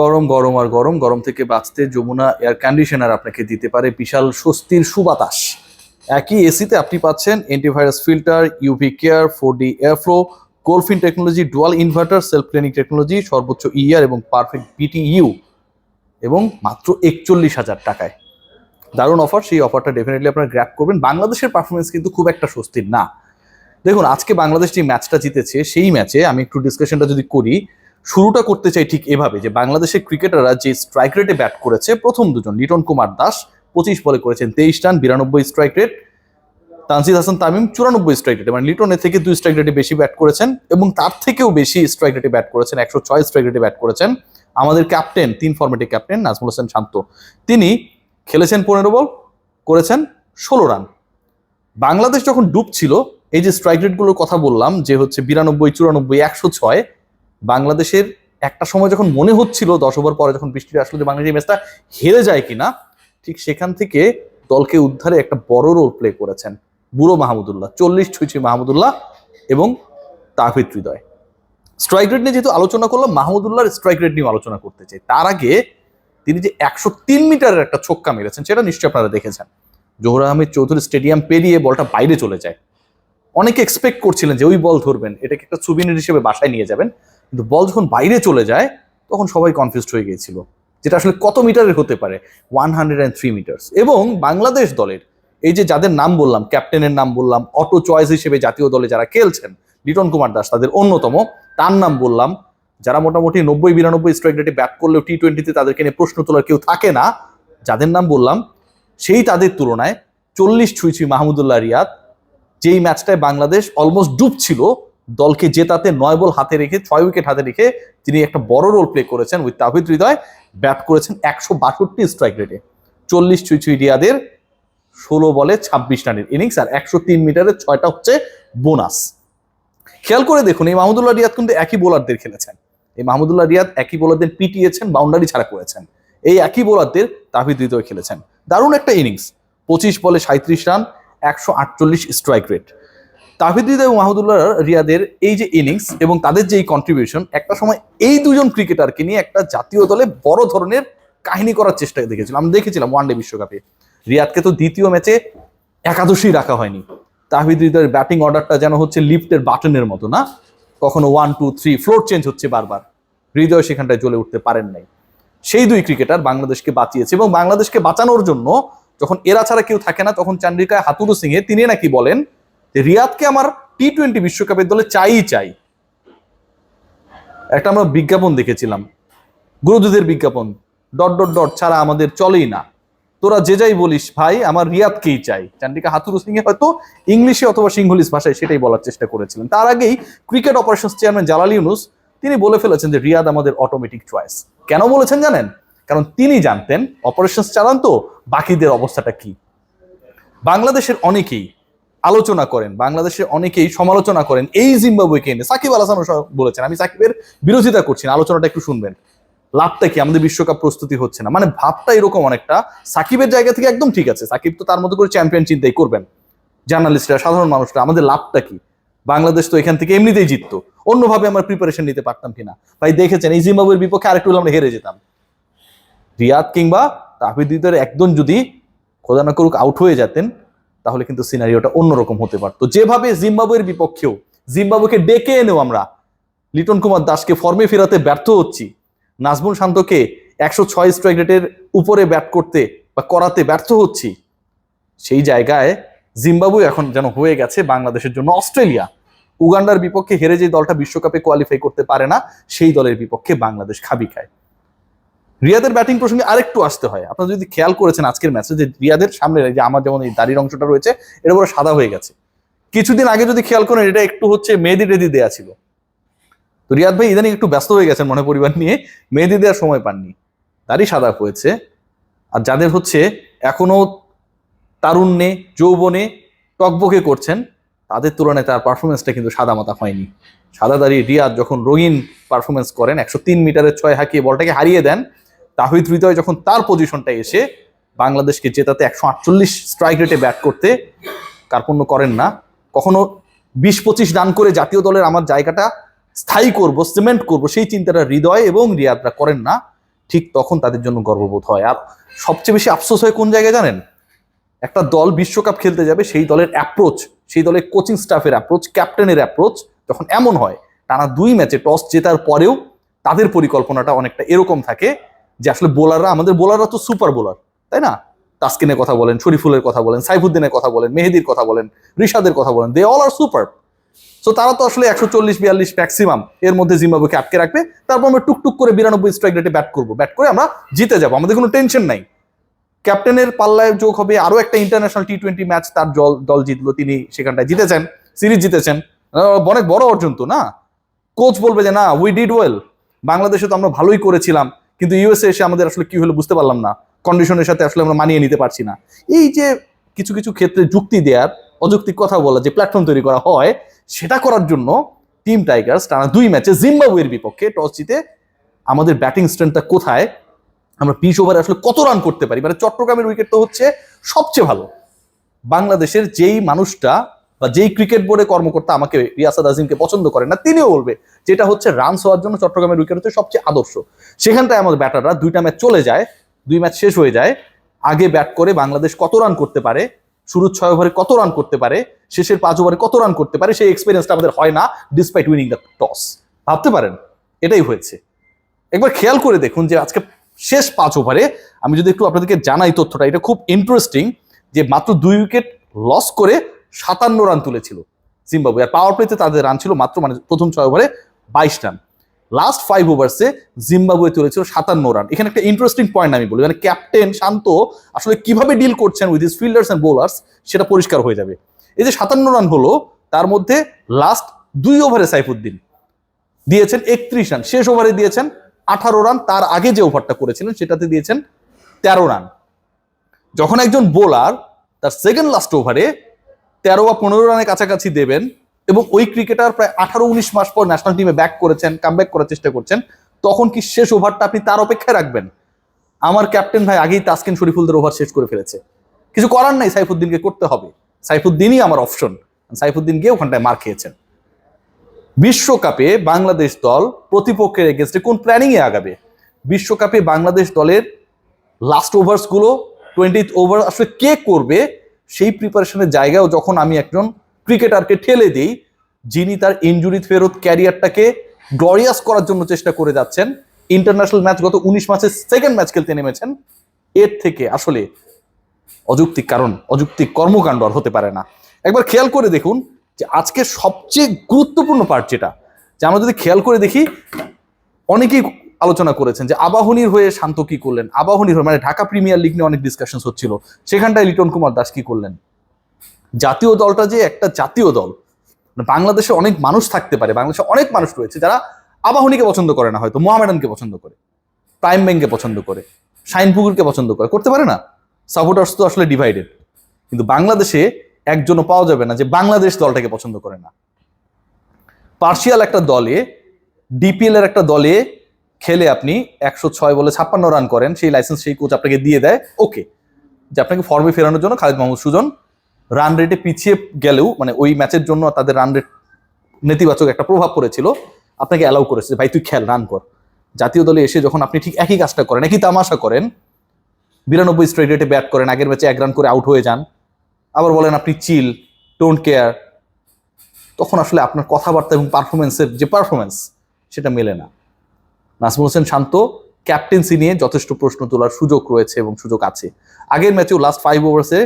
গরম গরম আর গরম। গরম থেকে বাঁচতে যমুনা এয়ার কন্ডিশনার আপনাকে দিতে পারে বিশাল স্বস্তির সুবাতাস। একই এসিতে আপনি পাচ্ছেন antivirus filter UV care four D airflow gold fin technology dual inverter self cleaning technology সর্বোচ্চ ইয়ার এবং পারফেক্ট বিটিইউ এবং মাত্র একচল্লিশ হাজার টাকায়। দারুণ অফার সেই অফারটা ডেফিনেটলি আপনারা গ্র্যাপ করবেন। বাংলাদেশের পারফরমেন্স কিন্তু খুব একটা স্বস্তির না। দেখুন, আজকে বাংলাদেশ যে ম্যাচটা জিতেছে, সেই ম্যাচে আমি একটু ডিসকাশনটা যদি করি শুরুটা করতে চাই ঠিক এভাবে যে বাংলাদেশের ক্রিকেটাররা যে স্ট্রাইক রেটে ব্যাট করেছে, প্রথম দুজন লিটন কুমার দাস পঁচিশ বলে করেছেন তেইশ রান, বিরানব্বই স্ট্রাইক রেট তানজিদ হাসান তামিম চুরানব্বই স্ট্রাইক রেটে মানে লিটনের থেকে দুই স্ট্রাইক রেটে বেশি ব্যাট করেছেন এবং তার থেকেও বেশি স্ট্রাইক রেটে ব্যাট করেছেন, একশো ছয় স্ট্রাইক রেটে ব্যাট করেছেন। আমাদের ক্যাপ্টেন তিন ফর্মেটের ক্যাপ্টেন নাজমুল হোসেন শান্ত। তিনি খেলেছেন পনেরো বল, করেছেন ষোলো রান। বাংলাদেশ যখন ডুবছিল, এই যে স্ট্রাইক রেটগুলোর কথা বললাম, যে হচ্ছে বিরানব্বই, চুরানব্বই, একশো ছয় বাংলাদেশের একটা সময় যখন মনে হচ্ছিল, দশ ওভার পরে যখন বৃষ্টি আসলো যে বাংলাদেশ ম্যাচটা হেরে যায় কিনা, ঠিক সেখান থেকে দলকে উদ্ধারে একটা বড় রোল প্লে করেছেন বুড়ো মাহমুদুল্লাহ চল্লিশ ছুঁই মাহমুদুল্লাহ এবং তাহিদ হৃদয়। স্ট্রাইক রেট নিয়ে যেহেতু আলোচনা করলাম মাহমুদুল্লাহর স্ট্রাইক রেট নিয়ে আলোচনা করতে চাই। তার আগে তিনি যে একশো তিন মিটারের একটা ছক্কা মেরেছেন, সেটা নিশ্চয়ই আপনারা দেখেছেন। জোহর আহমেদ চৌধুরী স্টেডিয়াম পেরিয়ে বলটা বাইরে চলে যায়। অনেকে এক্সপেক্ট করছিলেন যে ওই বল ধরবেন, এটাকে একটা সুবিনির হিসেবে বাসায় নিয়ে যাবেন। কিন্তু বল যখন বাইরে চলে যায়, তখন সবাই কনফিউজড হয়ে গিয়েছিল। যেটা আসলে কত মিটারের হতে পারে? One hundred and three meters এবং বাংলাদেশ দলের, এই যে যাদের নাম বললাম ক্যাপ্টেনের নাম বললাম অটো চয়েস হিসেবে জাতীয় দলে যারা খেলছেন, লিটন কুমার দাস তাদের অন্যতম, তার নাম বললাম, যারা মোটামুটি নব্বই বিরানব্বই স্ট্রাইক রেটে ব্যাট করলেও টি টোয়েন্টিতে তাদেরকে নিয়ে প্রশ্ন তোলার কেউ থাকে না, যাদের নাম বললাম, সেই তাদের তুলনায় চল্লিশ ছুঁই ছুঁই মাহমুদুল্লাহ রিয়াদ, যেই ম্যাচটায় বাংলাদেশ অলমোস্ট ডুবছিল দলকে জেতাতে নয় বল হাতে রেখে, ছয় উইকেট হাতে রেখে তিনি একটা বড় রোল প্লে করেছেন উইথ তাহিদ হৃদয়। ব্যাট করেছেন একশো বাষট্টি স্ট্রাইক রেটে চল্লিশ ছুঁই ছুঁই রিয়াদের ষোলো বলে ছাব্বিশ রানের ইনিংস আর একশো তিন মিটারের ছয়টা হচ্ছে বোনাস খেয়াল করে দেখুন, এই মাহমুদুল্লাহ রিয়াদ কিন্তু একই বোলারদের খেলেছেন। এই মাহমুদুল্লাহ রিয়াদ একই বোলারদের পিটিয়েছেন বাউন্ডারি ছাড়া করেছেন। এই একই বোলারদের তাহিদ হৃদয় খেলেছেন। দারুণ একটা ইনিংস পঁচিশ বলে সাঁত্রিশ রান, একশো আটচল্লিশ স্ট্রাইক রেট তাহিদ হৃদয় এবং মাহমুদুল্লাহ রিয়াদের এই যে ইনিংস এবং তাদের যে কন্ট্রিবিউশন একটা সময় এই দুজন ক্রিকেটারকে নিয়ে একটা জাতীয় দলে বড় ধরনের কাহিনী করার চেষ্টা দেখেছিলাম। আমি দেখেছিলাম ওয়ানডে বিশ্বকাপে। রিয়াদকে তো দ্বিতীয় ম্যাচে একাদশী রাখা হয়নি। তাহিদ ব্যাটিং অর্ডারটা যেন হচ্ছে লিফটের বাটনের মতো, না? কখনো one two three floor change হচ্ছে বারবার। হৃদয় সেখানটায় জ্বলে উঠতে পারেন নাই। সেই দুই ক্রিকেটার বাংলাদেশকে বাঁচিয়েছে এবং বাংলাদেশকে বাঁচানোর জন্য যখন এরা ছাড়া কেউ থাকে না, তখন চান্দ্রিকায় হাতুরু সিং এ তিনি নাকি বলেন রিয়াদকে আমার টি টোয়েন্টি বিশ্বকাপের দলে চাই চাই। একটা আমরা বিজ্ঞাপন দেখেছিলাম। গুরুদুদের বিজ্ঞাপন। ডট ডট ডট ছাড়া আমাদের চলেই না। তোরা যে যাই বলিস ভাই, আমার রিয়াদকেই চাই। চান্ডিকা হাতুরু সিং হয়তো ইংলিশে অথবা সিংহলিস ভাষায় সেটাই বলার চেষ্টা করেছিলেন। তার আগেই cricket operation chairman Jalal Yunus, তিনি বলে ফেলেছেন যে রিয়াদ আমাদের অটোমেটিক চয়েস কেন বলেছেন জানেন? কারণ তিনি জানতেন অপারেশন চালান তো, বাকিদের অবস্থাটা কি? বাংলাদেশের অনেকেই আলোচনা করেন। বাংলাদেশে অনেকেই সমালোচনা করেন। এই জিম্বাবুয়েকে এনে সাকিব আল হাসান বলেছেন, আমি সাকিবের বিরোধিতা করছি আলোচনাটা একটু শুনবেন। লাভটা কি? আমাদের বিশ্বকাপ প্রস্তুতি হচ্ছে না। মানে ভাবটা এরকম অনেকটা, সাকিবের জায়গা থেকে একদম ঠিক আছে। সাকিব তো তার মতো করে চ্যাম্পিয়ন চিন্তাই করবেন। জার্নালিস্টরা, সাধারণ মানুষরা, আমাদের লাভটা কি? বাংলাদেশ তো এখান থেকে এমনিতেই জিততো। অন্যভাবে আমরা প্রিপারেশন নিতে পারতাম কিনা? ভাই, দেখেছেন, এই জিম্বাবুয়ের বিপক্ষে আরেকটু আমরা হেরে যেতাম। রিয়াদ কিংবা তাহিদের একজন যদি খোদা না করুক আউট হয়ে যেতেন তাহলে কিন্তু সিনারিওটা অন্যরকম হতে পারতো। যেভাবে জিম্বাবুয়ের বিপক্ষেও জিম্বাবুকে ডেকে এনেও আমরা লিটন কুমার দাসকে ফর্মে ফেরাতে ব্যর্থ হচ্ছি, নাজমুল শান্তকে একশো ছয় স্ট্রাইক রেটের উপরে ব্যাট করতে বা করাতে ব্যর্থ হচ্ছি, সেই জায়গায় জিম্বাবু এখন যেন হয়ে গেছে বাংলাদেশের জন্য অস্ট্রেলিয়া। উগান্ডার বিপক্ষে হেরে যে দলটা বিশ্বকাপে কোয়ালিফাই করতে পারে না, সেই দলের বিপক্ষে বাংলাদেশ খাবি খায় রিয়াদের ব্যাটিং প্রসঙ্গে আরেকটু আসতে হয়। আপনারা যদি খেয়াল করেছেন আজকের ম্যাচে যে রিয়াদের সামনে যে আমার যেমন এই দাড়ির অংশটা রয়েছে এটা পুরো সাদা হয়ে গেছে। কিছুদিন আগে যদি খেয়াল করেন, এটা একটু হচ্ছে মেহেদি টেদি দেয়া ছিল। তো রিয়াদ ভাই ইদানিং একটু ব্যস্ত হয়ে গেছেন মনে পরিবার নিয়ে, মেহেদি দেওয়ার সময় পাননি। দাড়ি সাদা হয়েছে। আর যাদের হচ্ছে এখনও তারুণ্যে, যৌবনে টকবকে করছেন, তাদের তুলনায় তার পারফরমেন্সটা কিন্তু সাদা মাতা হয়নি। সাদা দাঁড়িয়ে রিয়াদ যখন রঙিন পারফরমেন্স করেন, একশো তিন মিটারের ছয় হাঁকিয়ে বলটাকে হারিয়ে দেন তাহিদ হৃদয় যখন তার পজিশনটা এসে বাংলাদেশকে জেতাতে একশো আটচল্লিশ স্ট্রাইক রেটে ব্যাট করতে কার্পণ্য করেন না, কখনো বিশ পঁচিশ রান করে জাতীয় দলের আমার জায়গাটা স্থায়ী করব সিমেন্ট করব, সেই চিন্তাটা হৃদয় এবং রিয়াদরা করেন না, ঠিক তখন তাদের জন্য গর্ববোধ হয়। আর সবচেয়ে বেশি আফসোস হয় কোন জায়গায় জানেন? একটা দল বিশ্বকাপ খেলতে যাবে, সেই দলের অ্যাপ্রোচ সেই দলের কোচিং স্টাফের অ্যাপ্রোচ ক্যাপ্টেনের অ্যাপ্রোচ যখন এমন হয়, টানা দুই ম্যাচে টস জেতার পরেও তাদের পরিকল্পনাটা অনেকটা এরকম থাকে যে আসলে বোলাররা, আমাদের বোলাররা তো সুপার বোলার, তাই না? তাসকিনের কথা বলেন, শরীফুলের কথা বলেন, সাইফুদ্দিনের কথা বলেন, মেহেদির কথা বলেন, রিশাদের কথা বলেন they all are super so তারা তো আসলে একশো চল্লিশ, বিয়াল্লিশ ম্যাক্সিমাম এর মধ্যে জিম্বাবুকে আটকে রাখবে, তারপর আমরা টুকটুক করে বিরানব্বই স্ট্রাইক রেটে ব্যাট করব। ব্যাট করে আমরা জিতে যাব, আমাদের কোনো টেনশন নাই। ক্যাপ্টেনের পাল্লায় যোগ হবে আরও একটা ইন্টারন্যাশনাল টি টোয়েন্টি ম্যাচ তার জল, দল জিতলো, তিনি সেখানটায় জিতেছেন, সিরিজ জিতেছেন। অনেক বড় অর্জন তো, না? কোচ বলবে যে, না উই ডিড ওয়েল বাংলাদেশে তো আমরা ভালোই করেছিলাম। কিন্তু ইউএসএ এসে আমাদের আসলে কি হলো বুঝতে পারলাম না। কন্ডিশনের সাথে আসলে আমরা মানিয়ে নিতে পারছি না। এই যে কিছু কিছু ক্ষেত্রে যুক্তি দেওয়ার অযৌক্তিক কথা বলা, যে প্ল্যাটফর্ম তৈরি করা হয়, সেটা করার জন্য টিম টাইগার্স টানা দুই ম্যাচে জিম্বাবুয়ের বিপক্ষে টস জিতে আমাদের ব্যাটিং স্ট্রেন্থটা কোথায়, আমরা বিশ ওভারে আসলে কত রান করতে পারি? মানে চট্টগ্রামের উইকেট তো হচ্ছে সবচেয়ে ভালো। বাংলাদেশের যেই মানুষটা বা যেই ক্রিকেট বোর্ডে কর্মকর্তা আমাকে রিয়াসাদ আজিমকে পছন্দ করে না, তিনিও বলবে যেটা হচ্ছে রানস হওয়ার জন্য চট্টগ্রামের উইকেট হচ্ছে সবচেয়ে আদর্শ। সেখানটায় আমাদের ব্যাটাররা দুইটা ম্যাচ চলে যায়, দুই ম্যাচ শেষ হয়ে যায়। আগে ব্যাট করে বাংলাদেশ কত রান করতে পারে, শুরুর ছয় ওভারে কত রান করতে পারে, শেষের পাঁচ ওভারে কত রান করতে পারে, সেই এক্সপিরিয়েন্সটা আমাদের হয় না ডিসপাইট উইনিং দ্য টস ভাবতে পারেন, এটাই হয়েছে। একবার খেয়াল করে দেখুন যে আজকে শেষ পাঁচ ওভারে আমি যদি একটু আপনাদেরকে জানাই তথ্যটা, এটা খুব ইন্টারেস্টিং যে মাত্র দুই উইকেট লস করে সাতান্ন রান তুলেছিল জিম্বাবু আর পাওয়ার প্লেতে তাদের রান ছিল মাত্র মানে প্রথম ছয় ওভারে বাইশ রান। লাস্ট ফাইভ ওভার্সে জিম্বাবুয়ে তুলেছিল সাতান্ন রান। এখানে একটা ইন্টারেস্টিং পয়েন্ট আমি বলি মানে ক্যাপ্টেন শান্ত আসলে কীভাবে ডিল করছেন with his fielders and bowlers সেটা পরিষ্কার হয়ে যাবে। এই যে সাতান্ন রান হলো, তার মধ্যে লাস্ট দুই ওভারে সাইফুদ্দিন দিয়েছেন একত্রিশ রান। শেষ ওভারে দিয়েছেন আঠারো রান। তার আগে যে ওভারটা করেছিলেন, সেটাতে দিয়েছেন তেরো রান। যখন একজন বোলার তার সেকেন্ড লাস্ট ওভারে তেরো বা পনেরো রানের কাছাকাছি দেবেন এবং ওই ক্রিকেটার প্রায় আঠারো উনিশ মাস পর ন্যাশনাল টিমে ব্যাক করেছেন কামব্যাক করার চেষ্টা করছেন, তখন কি শেষ ওভারটা আপনি তার অপেক্ষায় রাখবেন? আমার ক্যাপ্টেন ভাই আগেই তাসকিন শরীফুলদের ওভার শেষ করে ফেলেছে। কিছু করার নাই, সাইফুদ্দিনকে করতে হবে। সাইফুদ্দিনই আমার অপশন সাইফুদ্দিন গিয়ে ওখানটায় মার খেয়েছেন। বিশ্বকাপে বাংলাদেশ দল প্রতিপক্ষের এগেনস্টে কোন প্ল্যানিং এ আগাবে? বিশ্বকাপে বাংলাদেশ দলের লাস্ট ওভার্সগুলো টোয়েন্টি ওভার আসলে কে করবে? সেই প্রিপারেশনের জায়গাও যখন আমি একজন ক্রিকেটারকে ঠেলে দিই, যিনি তার ইনজুরি ফেরত ক্যারিয়ারটাকে গ্লরিয়াস করার জন্য চেষ্টা করে যাচ্ছেন ইন্টারন্যাশনাল ম্যাচ গত উনিশ মাসে সেকেন্ড ম্যাচ খেলতে নেমেছেন, এর থেকে আসলে অযৌক্তিক কারণ, অযৌক্তিক কর্মকাণ্ড আর হতে পারে না। একবার খেয়াল করে দেখুন যে আজকে সবচেয়ে গুরুত্বপূর্ণ পার্ট যেটা, যে আমরা যদি খেয়াল করে দেখি, অনেকেই আলোচনা করেছেন যে আবাহনীর হয়ে শান্ত কি করলেন? আবাহনীর হয়ে মানে ঢাকা প্রিমিয়ার লিগ নিয়ে অনেক ডিসকাশন হচ্ছিল। সেখানটায় লিটন কুমার দাস কি করলেন? জাতীয় দলটা যে একটা জাতীয় দল মানে বাংলাদেশে অনেক মানুষ থাকতে পারে, বাংলাদেশে অনেক মানুষ রয়েছে যারা আবাহনীকে পছন্দ করে না হয়তো, মোহামেডানকে পছন্দ করে, প্রাইম ব্যাংককে পছন্দ করে শাইনপুকুরকে পছন্দ করে, করতে পারে না? সাপোর্টার্স তো আসলে ডিভাইডেড কিন্তু বাংলাদেশে একজনও পাওয়া যাবে না যে বাংলাদেশ দলটাকে পছন্দ করে না। পার্সিয়াল একটা দলে ডিপিএল এর একটা দলে খেলে আপনি একশো ছয় বলে ছাপ্পান্ন রান করেন সেই লাইসেন্স সেই কোচ আপনাকে দিয়ে দেয়। ওকে যে আপনাকে ফর্মে ফেরানোর জন্য খালিদ মাহমুদ সুজন রান রেটে পিছিয়ে গেলেও মানে ওই ম্যাচের জন্য তাদের রান রেট নেতিবাচক একটা প্রভাব পড়েছিল আপনাকে অ্যালাউ করেছে যে ভাই তুই খেল রান কর। জাতীয় দলে এসে যখন আপনি ঠিক একই কাজটা করেন একই তামাশা করেন বিরানব্বই স্ট্রাইক রেটে ব্যাট করেন আগের ম্যাচে এক রান করে আউট হয়ে যান আবার বলেন আপনি চিল ডোন্ট কেয়ার তখন আসলে আপনার কথাবার্তা এবং পারফরমেন্সের যে পারফরমেন্স সেটা মেলে না। নাসমুল হোসেন শান্ত, ক্যাপ্টেন্সি নিয়ে যথেষ্ট প্রশ্ন তোলার সুযোগ রয়েছে এবং সুযোগ আছে। আগের ম্যাচেও লাস্ট ফাইভ ওভার্সে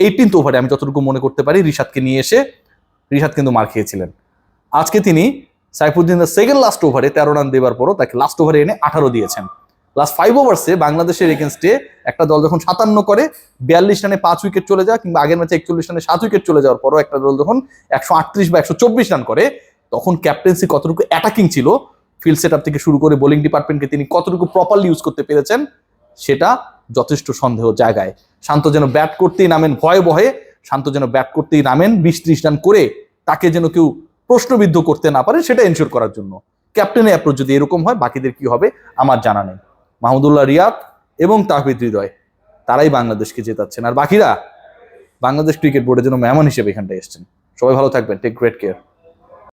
এইটিন্থ ওভারে আমি যতটুকু মনে করতে পারি রিশাদকে নিয়ে এসে রিশাদ কিন্তু মার খেয়েছিলেন। আজকে তিনি সাইফুদ্দিন সেকেন্ড লাস্ট ওভারে তেরো রান দেওয়ার পরও তাকে লাস্ট ওভারে এনে আঠারো দিয়েছেন। লাস্ট ফাইভ ওভার্সে বাংলাদেশের এগেনস্টে একটা দল যখন সাতান্ন করে, বিয়াল্লিশ রানে পাঁচ উইকেট চলে যায় কিংবা আগের ম্যাচে একচল্লিশ রানে সাত উইকেট চলে যাওয়ার পরও একটা দল যখন একশো আটত্রিশ বা একশো চব্বিশ রান করে, তখন ক্যাপ্টেন্সি কতটুকু অ্যাটাকিং ছিল ফিল্ড সেট থেকে শুরু করে বোলিং ডিপার্টমেন্টকে তিনি কতটুকু প্রপারলি ইউজ করতে পেরেছেন, সেটা যথেষ্ট সন্দেহ জায়গায়। শান্ত যেন ব্যাট করতেই নামেন ভয়ে ভয়ে শান্ত যেন ব্যাট করতেই নামেন বিশ ত্রিশ রান করে তাকে যেন কেউ প্রশ্নবিদ্ধ করতে না পারে, সেটা এনশিওর করার জন্য। ক্যাপ্টেনের অ্যাপ্রোচ যদি এরকম হয়, বাকিদের কি হবে, আমার জানা নেই। মাহমুদুল্লাহ রিয়াদ এবং তাহবিদ হৃদয়, তারাই বাংলাদেশকে জেতাচ্ছেন। আর বাকিরা, বাংলাদেশ ক্রিকেট বোর্ডের জন্য মেহমান হিসেবে এখানটায় এসছেন। সবাই ভালো থাকবেন। Take great care